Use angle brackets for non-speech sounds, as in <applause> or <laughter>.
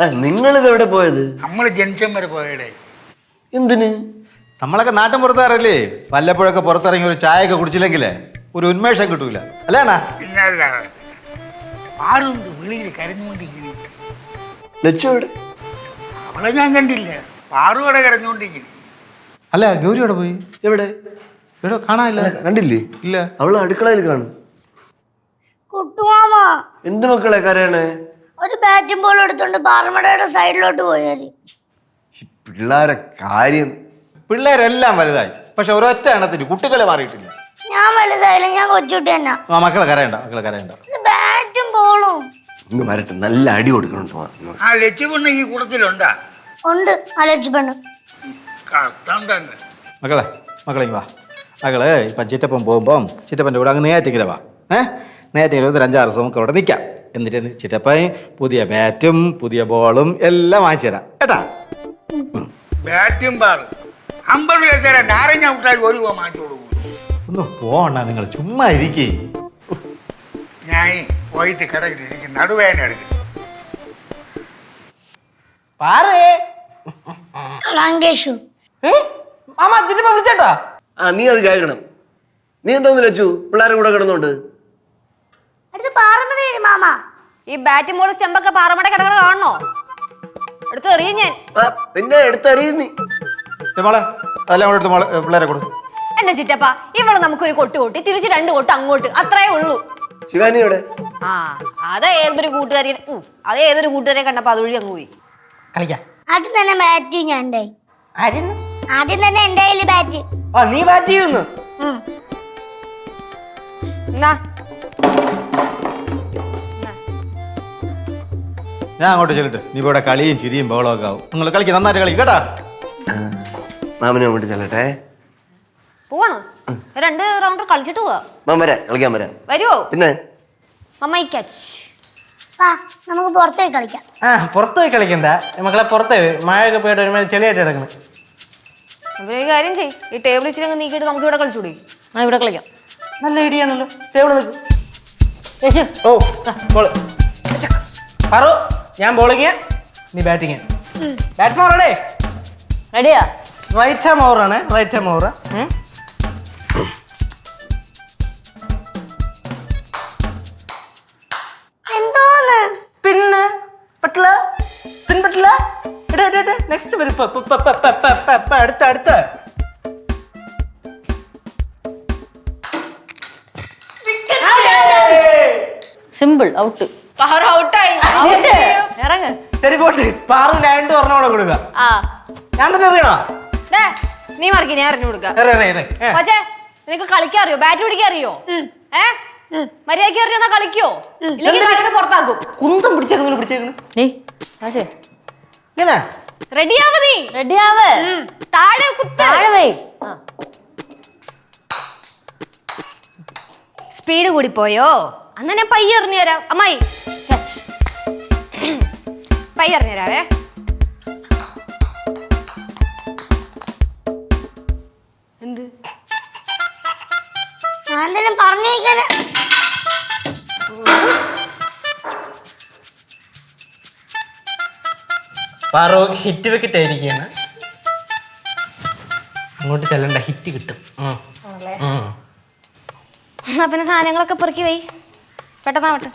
നിങ്ങളിത് എവിടെ പോയത്? നമ്മൾ ജംഗ്ഷൻ വരെ പോയടേ എന്തിന്? നമ്മളൊക്കെ നാട്ടിൻ പുറത്താറല്ലേ? വല്ലപ്പോഴൊക്കെ പുറത്തിറങ്ങി ഒരു ചായയൊക്കെ കുടിച്ചില്ലെങ്കിലേ ഒരു ഉന്മേഷം കിട്ടൂല. അല്ലേണാ പിന്നല്ലാതെ ആരുണ്ട് വെളിയിൽ കരഞ്ഞുകൊണ്ടിരിക്കുന്നു. ലച്ചു എവിടെ? അവളെ ഞാൻ കണ്ടില്ല. പാറുവിടെ കരഞ്ഞുകൊണ്ടിരിക്കുന്നു. അല്ല ഗൗരി അവിടെ പോയി? എവിടെ? എവിടെ കാണാനില്ല. കണ്ടില്ലേ? ഇല്ല. അവൾ അടുക്കളയിൽ കാണും. കുട്ടുമാമ. എന്ത് മക്കളെ കരയണേ? ബാറ്റും ബോളും എടുത്തോണ്ട് പാറമടയുടെ സൈഡിലോട്ട് പോയാൽ. ഈ പിള്ളേരെ കാര്യം പിള്ളേരെല്ലാം വലുതായി. പക്ഷെ ഒരൊറ്റ എണ്ണത്തിന് കുട്ടികളെ മാറിയിട്ടില്ല. ഞാൻ വലുതായാലും ഞാൻ കൊച്ചുകുട്ടി തന്നെ. ആ മക്കളെ കരയണ്ട മക്കളെ കരയണ്ട. ഇത് ബാറ്റും ബോളും. ഇങ്ങ് വരട്ടെ നല്ല അടി കൊടുക്കണം. ആ ഈ കൂട്ടത്തിലുണ്ടാ? ഉണ്ട് ആലോചിച്ച് പെണ്ണ്. കഷ്ടം തന്നെ. മക്കളെ മക്കളെ ഇങ്ങ് വാ. മക്കൾ ഇപ്പം ചിറ്റപ്പം പോകുമ്പം ചിറ്റപ്പന്റെ കൂടെ അങ്ങ് നേറ്റിക്കര വാ. ഏ? നേറ്റിക്കര ഒരു അഞ്ചാറ് ദിവസം നമുക്ക് അവിടെ നിൽക്കാം എന്നിട്ട് ചിറ്റപ്പായ പുതിയ ബാറ്റും പുതിയ ബോളും എല്ലാം വാങ്ങിച്ചു തരാം. കേട്ടാ? ബാറ്റും പാറും അമ്പത് വയസ്സേരെ നാരങ്ങ മുട്ടായി ഒരു രൂപ മാറ്റി കൊടുക്കും. ഒന്ന് പോണ നിങ്ങൾ ചുമ്മാ ഇരിക്കേ. ഞാൻ പോയിട്ട് കിടക്കിട്ടിരിക്കും നടുവേന നടുവേദന എടുക്കും. പാറേ. ലാങ്കേഷു ഏ? മാമ അച്ഛനെ വിളിച്ചേട്ടാ? ആ നീ അത് കേൾക്കണം. നീ എന്തോന്ന് വെച്ചു പിള്ളേരെ കൂടെ കിടന്നോണ്ട്. അടുത്ത് പാറമടയാണ് മാമ. ഈ ബാറ്റും ബോളും സ്റ്റെമ്പൊക്കെ പാറമട കിടക്കണ കാണണോ? എടുത്ത് എറിയും ഞാൻ. ആ പിന്നെ എടുത്തെറിയുന്നു നീ. ഏ, മോളെ അതെല്ലാം കൂടെ എടുത്ത് മോളെ ഏ, പിള്ളേരെ കൊടു എന്റെ ചിറ്റപ്പ ഇവൾ നമുക്കൊരു കൊട്ട് കൊട്ടി തിരിച്ച് രണ്ട് കൊട്ട് അങ്ങോട്ട് അത്രേ ഉള്ളൂ. ശിവാനി എവിടെ? ആ അത് ഏതൊരു കൂട്ടുകാരി അത് ഏതൊരു കൂട്ടുകാരെ കണ്ടപ്പോ അതുവഴി അങ്ങ് പോയി. കളിക്കാം. ആദ്യം തന്നെ ബാറ്റ് ഞാൻ കയ്യിൽ. ആയിരുന്നു ആദ്യം തന്നെ എന്റെ കയ്യിൽ ബാറ്റ് ആ നീ ബാറ്റ് ചെയ്യുന്നു. എന്നാ ഞാൻ അങ്ങോട്ട് ചെല്ലട്ടെ. നീ ഇവിടെ കളിയും ചിരിയും ബഹളമൊക്കെ ഒക്കെ ആവും. നിങ്ങൾ കളിക്ക് നന്നായിട്ട് കളി കേട്ടാ? മാമനെ അങ്ങോട്ട് ചെല്ലട്ടെ. പോവാണോ? രണ്ട് റൗണ്ട് കളിച്ചിട്ട് പോവാ. വരാം കളിക്കാൻ വരാം. വരുവോ? പിന്നെ? ക്യാച്ച് വാ നമുക്ക് പുറത്തേക്ക് കളിക്കാം. ആ പുറത്ത് പോയി കളിക്കണ്ട. മക്കളെ പുറത്ത് പോയി. മഴയൊക്കെ പോയിട്ട് ഒരുമാതിരി ചെളിയായിട്ട് കിടക്കണം ഒരു കാര്യം ചെയ്യ്. ഈ ടേബിൾ ഇച്ചിരി നീക്കിയിട്ട് നമുക്ക് ഇവിടെ ആ ഇവിടെ കളിക്കാം. നല്ല ടേബിൾ യേശു. ഓ പറു. ഞാൻ ബോളിങ് നീ ബാറ്റിങ് ബാറ്റ്സ്മാൻ റെഡി റെഡിയാ റൈറ്റ് ഹാം ഓവറാണ് റൈറ്റ് ഹാം ഓവർ പിന്നെ പറ്റില്ല പിന്നെ പറ്റില്ല നെക്സ്റ്റ് വരും. അടുത്ത അടുത്ത. സിമ്പിൾ ഔട്ട് പവർ ഔട്ടായി <laughs> ഇറങ്ങ്. ശരി പോട്ട്. പാറു രണ്ട് പറഞ്ഞോടെ കൊടുക്ക. ആ. ഞാൻ തന്നെ അറിയണോ? ദേ, നീ മറക്കി ഞാൻ അറിഞ്ഞു കൊടുക്ക. പക്ഷേ നിനക്ക് കളിക്കാൻ അറിയോ? ബാറ്റ് പിടിക്കാൻ അറിയോ? ഏ? മര്യാദയ്ക്ക് അറിയോ കളിക്കോ? ഇല്ലെങ്കിൽ കളിയുടെ പുറത്താക്കും. കുന്തം പിടിച്ചേക്കുന്നു പിടിച്ചേക്കുന്നു. ഇങ്ങനെ? റെഡിയാവ് നീ? റെഡി ആവ്. താഴെ കുത്ത്. താഴെ സ്പീഡ് കൂടി പോയോ അന്ന് ഞാൻ പയ്യെ എറിഞ്ഞു തരാം അമ്മായി. പയ്യെ എറിഞ്ഞു തരാവേ എന്ത്? പറഞ്ഞു പാറു ഹിറ്റ് വിക്കറ്റ് ആയിരിക്കുകയാണ് അങ്ങോട്ട് ചെല്ലണ്ട ഹിറ്റ് കിട്ടും. പിന്നെ സാധനങ്ങളൊക്കെ പെറുക്കി വൈ. പെട്ടെന്നാവട്ടെ.